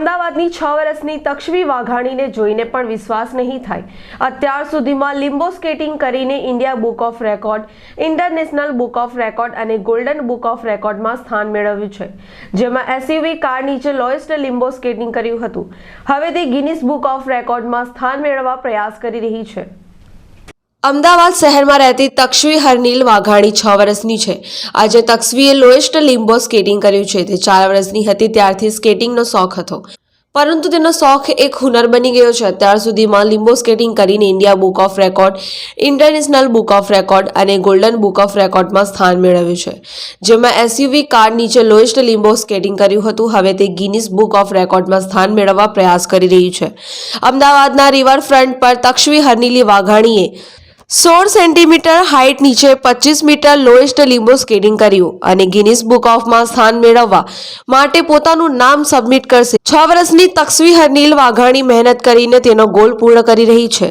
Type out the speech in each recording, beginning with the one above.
અમદાવાદની છ વર્ષની તક્ષવી વાઘાણીને જોઈને પણ વિશ્વાસ નહીં થાય. અત્યાર સુધીમાં લિમ્બો સ્કેટિંગ કરીને India book of record, international book of record અને ગોલ્ડન બુક ઓફ રેકોર્ડમાં સ્થાન મેળવ્યું છે. જેમાં એસયુવી કાર નીચે લોએસ્ટ લિમ્બો સ્કેટિંગ કર્યું હતું. હવે તે ગિનિસ બુક ઓફ રેકોર્ડમાં સ્થાન મેળવવા પ્રયાસ કરી રહી છે. અમદાવાદ શહેરમાં રહેતી તક્ષવી હરનીલ વાઘાણી છ વર્ષની છે. આજે તક્ષવીએ લોએસ્ટ લિમ્બો સ્કેટિંગ કર્યું છે. તે ચાર વર્ષની હતી, ત્યારથી સ્કેટિંગનો શોખ હતો. પરંતુ તેનો શોખ એક હુનર બની ગયો છે. અત્યાર સુધીમાં લિમ્બો સ્કેટિંગ કરીને India book of record, international book of record અને ગોલ્ડન બુક ઓફ રેકોર્ડમાં સ્થાન મેળવ્યું છે. જેમાં એસયુવી કાર નીચે લોએસ્ટ લિમ્બો સ્કેટિંગ કર્યું હતું. હવે તે ગિનિસ બુક ઓફ રેકોર્ડમાં સ્થાન મેળવવા પ્રયાસ કરી રહ્યું છે. અમદાવાદના રિવરફ્રન્ટ પર તક્ષવી હરનીલી વાઘાણીએ સોળ સેન્ટીમીટર હાઇટ નીચે પચીસ મીટર લોએસ્ટ લીંબો સ્કેટિંગ કર્યું અને ગિનિસ બુક ઓફમાં સ્થાન મેળવવા માટે પોતાનું નામ સબમિટ કરશે. છ વર્ષની તક્ષવી હરનીલ વાઘાણી મહેનત કરીને તેનો ગોલ પૂર્ણ કરી રહી છે.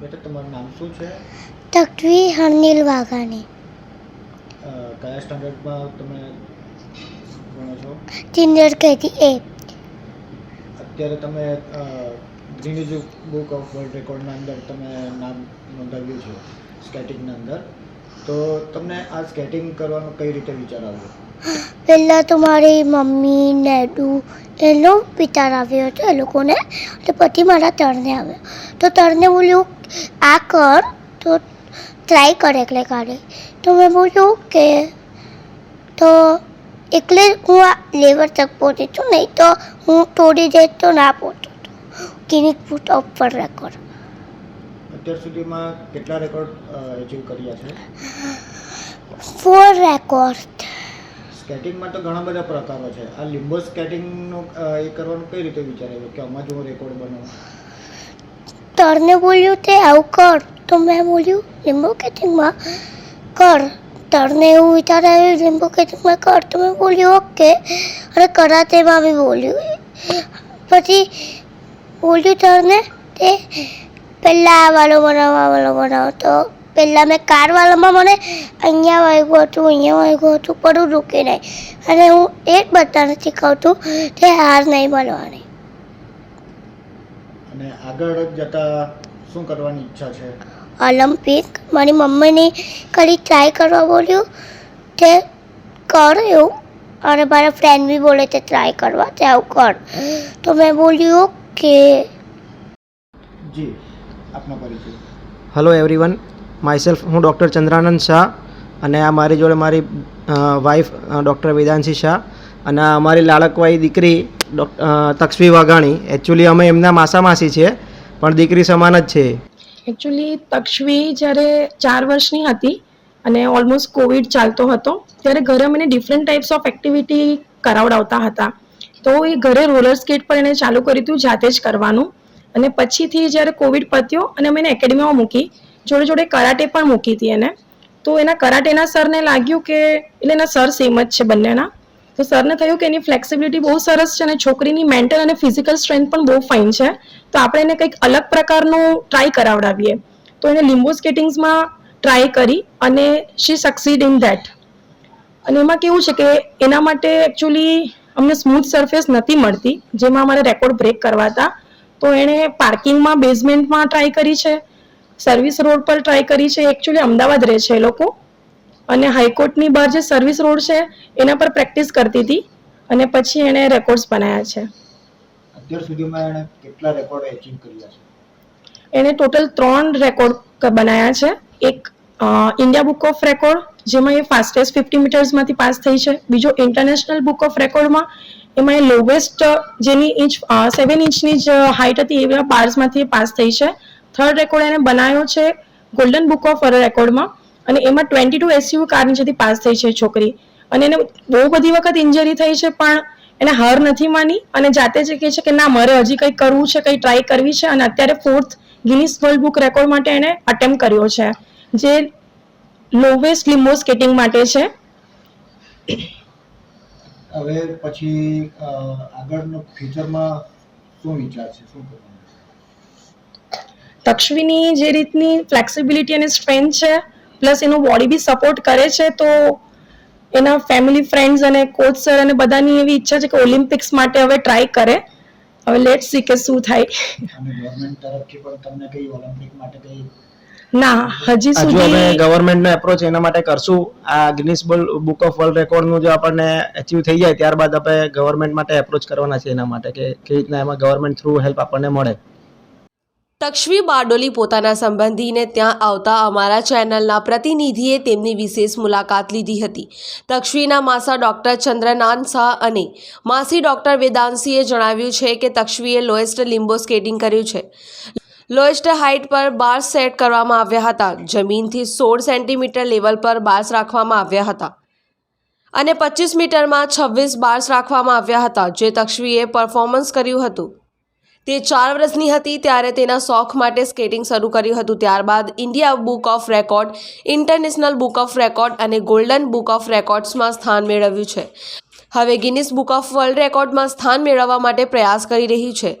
બેટા તમારું નામ શું છે? તકવી હરનીલ વાઘાણી. કયા સ્ટાન્ડર્ડમાં તમે ભણો છો? સિનિયર કેજી એ. અત્યારે તમે ગ્રીનીઝ બુક ઓફ વર્લ્ડ રેકોર્ડના અંદર તમે નામ નોંધાવ્યું છે સ્કેટિંગના અંદર. તો તમને આ સ્કેટિંગ કરવાનો કઈ રીતે વિચાર આવ્યો? પહેલાં તો મારી મમ્મી, ડેડુ એનો વિચાર આવ્યો હતો એ લોકોને. અને પછી મારા તરને આવ્યો. તો તરને બોલ્યું, આ કર, તો ટ્રાય કર એકલે કાઢે તો મેં બોલ્યું કે, તો એકલે હું આ લેવર તક પહોંચી છું, નહીં તો હું તોડી જઈશ તો ના પહોંચું. કિનિક ફૂટ ઓફ પર રેકોર્ડ. અત્યાર સુધીમાં કેટલા રેકોર્ડ અચીવ કર્યા છે? ફોર રેકોર્ડ સ્કેટિંગમાં તો ઘણા બધા પ્રકારો છે. આ લિમ્બો સ્કેટિંગનું એ કરવાનું કઈ રીતે વિચાર કે આમાં જો હું રેકોર્ડ બનાવું? તરને બોલ્યું તે આવું કર. તો મેં બોલ્યું લીંબુ કેચિંગમાં કર. તરને એવું વિચાર આવ્યું લીંબુ કેચિંગમાં કર. તો મેં બોલ્યું ઓકે. અને કરાતેમાં બી બોલ્યું. પછી બોલ્યું તરને તે પહેલાં આ વાળો બનાવો આ વાળો બનાવો તો પહેલાં મેં કાર વાળામાં મને અહીંયા વાગ્યું હતું અહીંયા વાગ્યું હતું પડું રૂકી નહીં. અને હું એ જ બધાને શીખવતું તે હાર નહીં બનવાની અને આગળ જતા શું કરવાની ઈચ્છા છે? ઓલિમ્પિક મારી મમ્મીની કરી ટ્રાય કરવા બોલ્યું તે કર એવું. અને મારા ફ્રેન્ડ બી બોલે તે ટ્રાય કરવા તે આવું કર. તો મેં બોલ્યું કે જી આપનો પરિચય. હલો એવરીવન માયસેલ્ફ હું ડૉક્ટર ચંદ્રાનંદ શાહ અને આ મારી જોડે મારી વાઈફ ડૉક્ટર વેદાંશી શાહ અને આ અમારી લાડકવાઈ દીકરી તક્ષવી વાઘાણી. એકચ્યુઅલી અમે એમના માસામાસી છીએ પણ દીકરી સમાન જ છે. એકચ્યુઅલી તક્ષવી જ્યારે ચાર વર્ષની હતી અને ઓલમોસ્ટ કોવિડ ચાલતો હતો ત્યારે ઘરે મને ડિફરન્ટ ટાઈપ્સ ઓફ એક્ટિવિટી કરાવડાવતા હતા. તો એ ઘરે રોલર સ્કેટ પર એને ચાલુ કર્યું હતું, જાતે જ કરવાનું. અને પછીથી જ્યારે કોવિડ પત્યો અને અમે એને એકેડમીમાં મૂકી, જોડે જોડે કરાટે પણ મૂકી હતી એને, તો એના કરાટેના સરને લાગ્યું કે, એટલે એના સર સેમ જ છે બંનેના. તો સરને થયું કે એની ફ્લેક્સિબિલિટી બહુ સરસ છે અને છોકરીની મેન્ટલ અને ફિઝિકલ સ્ટ્રેન્થ પણ બહુ ફાઇન છે. તો આપણે એને કંઈક અલગ પ્રકારનું ટ્રાય કરાવડાવીએ. તો એને લિમ્બો સ્કેટિંગ્સમાં ટ્રાય કરી અને શી સક્સીડ ઇન ધેટ અને એમાં કેવું છે કે એના માટે એકચ્યુઅલી અમને સ્મૂથ સરફેસ નથી મળતી. જેમાં અમારે રેકોર્ડ બ્રેક કરવા હતા તો એણે પાર્કિંગમાં બેઝમેન્ટમાં ટ્રાય કરી છે. સર્વિસ રોડ પર ટ્રાય કરી છે. એકચ્યુઅલી અમદાવાદ રહે છે એ લોકો. અને હાઈકોર્ટની બહાર જે સર્વિસ રોડ છે એના પર પ્રેક્ટિસ કરતી હતી. અને પછી એણે રેકોર્ડ્સ બનાવ્યા છે. અત્યાર સુધીમાં એણે કેટલા રેકોર્ડ એચીવ કર્યા છે? એણે ટોટલ ત્રણ રેકોર્ડ બનાવ્યા છે. એક ઇન્ડિયા બુક ઓફ રેકોર્ડ જેમાં એ ફાસ્ટેસ્ટ ફિફ્ટી મીટર્સમાંથી પાસ થઈ છે. બીજો ઇન્ટરનેશનલ બુક ઓફ રેકોર્ડમાં એમાં એ લોવેસ્ટ જેની ઇંચ સેવન ઇંચની જ હાઇટ હતી એવા બાર્સમાંથી પાસ થઈ છે. થર્ડ રેકોર્ડ એને બનાવ્યો છે ગોલ્ડન બુક ઓફ રેકોર્ડમાં અને એમાં ટ્વેન્ટી ટુ એસયુ કારની જેથી પાસ થઈ છે છોકરી. અને એને બહુ બધી વખત ઇન્જરી થઈ છે પણ એને હાર નથી માની અને જાતે જ કહે છે કે ના, મારે હજી કંઈ કરવું છે, કંઈ ટ્રાય કરવી છે અને અત્યારે fourth Guinness world book record માટે એને અટેમ્પ કર્યો છે. જે લોવેસ્ટ લિમ્બો સ્કેટિંગ માટે છે. હવે પછી આગળનો ફ્યુચરમાં શું વિચાર છે? શું તક્ષવીની જે રીતની ફ્લેક્સિબિલિટી અને સ્ટ્રેન્થ છે પ્લસ એનું બોડી બી સપોર્ટ કરે છે તો એના ફેમિલી ફ્રેન્ડ્સ અને કોચ સર અને બધાની એવી ઈચ્છા છે કે ઓલિમ્પિક્સ માટે હવે ટ્રાય કરે. હવે લેટ સી કે શું થાય. અને ગવર્નમેન્ટ તરફથી પણ તમને કઈ ઓલિમ્પિક માટે કઈ ના હજી સુધી અમે સુધી ગવર્મેન્ટનો એપ્રોચ એના માટે કરશું. આ ગિનિસ બુક ઓફ વર્લ્ડ રેકોર્ડનું જો આપણને અચીવ થઈ જાય ત્યારબાદ આપણે ગવર્મેન્ટ માટે એપ્રોચ કરવાના છે એના માટે કે કેવી રીતના એમાં ગવર્મેન્ટ થ્રુ હેલ્પ આપણને મળે. તક્ષવી બારડોલી પોતાના સંબંધીને ત્યાં આવતા અમારા ચેનલના પ્રતિનિધિએ તેમની વિશેષ મુલાકાત લીધી હતી. તક્ષવીના માસા ડૉક્ટર ચંદ્રનાન શાહ અને માસી ડૉક્ટર વેદાંશીએ જણાવ્યું છે કે તક્ષવીએ લોએસ્ટ લિમ્બો સ્કેટિંગ કર્યું છે. લોએસ્ટ હાઇટ પર બાર્સ સેટ કરવામાં આવ્યા હતા. જમીનથી સોળ સેન્ટીમીટર લેવલ પર બાર્સ રાખવામાં આવ્યા હતા. અને પચીસ મીટરમાં છવ્વીસ બાર્સ રાખવામાં આવ્યા હતા, જે તક્ષવીએ પરફોર્મન્સ કર્યું હતું. તે ચાર વર્ષની હતી ત્યારે તેના શોખ માટે સ્કેટિંગ શરૂ કર્યું હતું. ત્યારબાદ India book of record international book of record અને ગોલ્ડન બુક ઓફ રેકોર્ડ્સમાં સ્થાન મેળવ્યું છે. હવે ગિનિસ બુક ઓફ વર્લ્ડ રેકોર્ડમાં સ્થાન મેળવવા માટે પ્રયાસ કરી રહી છે.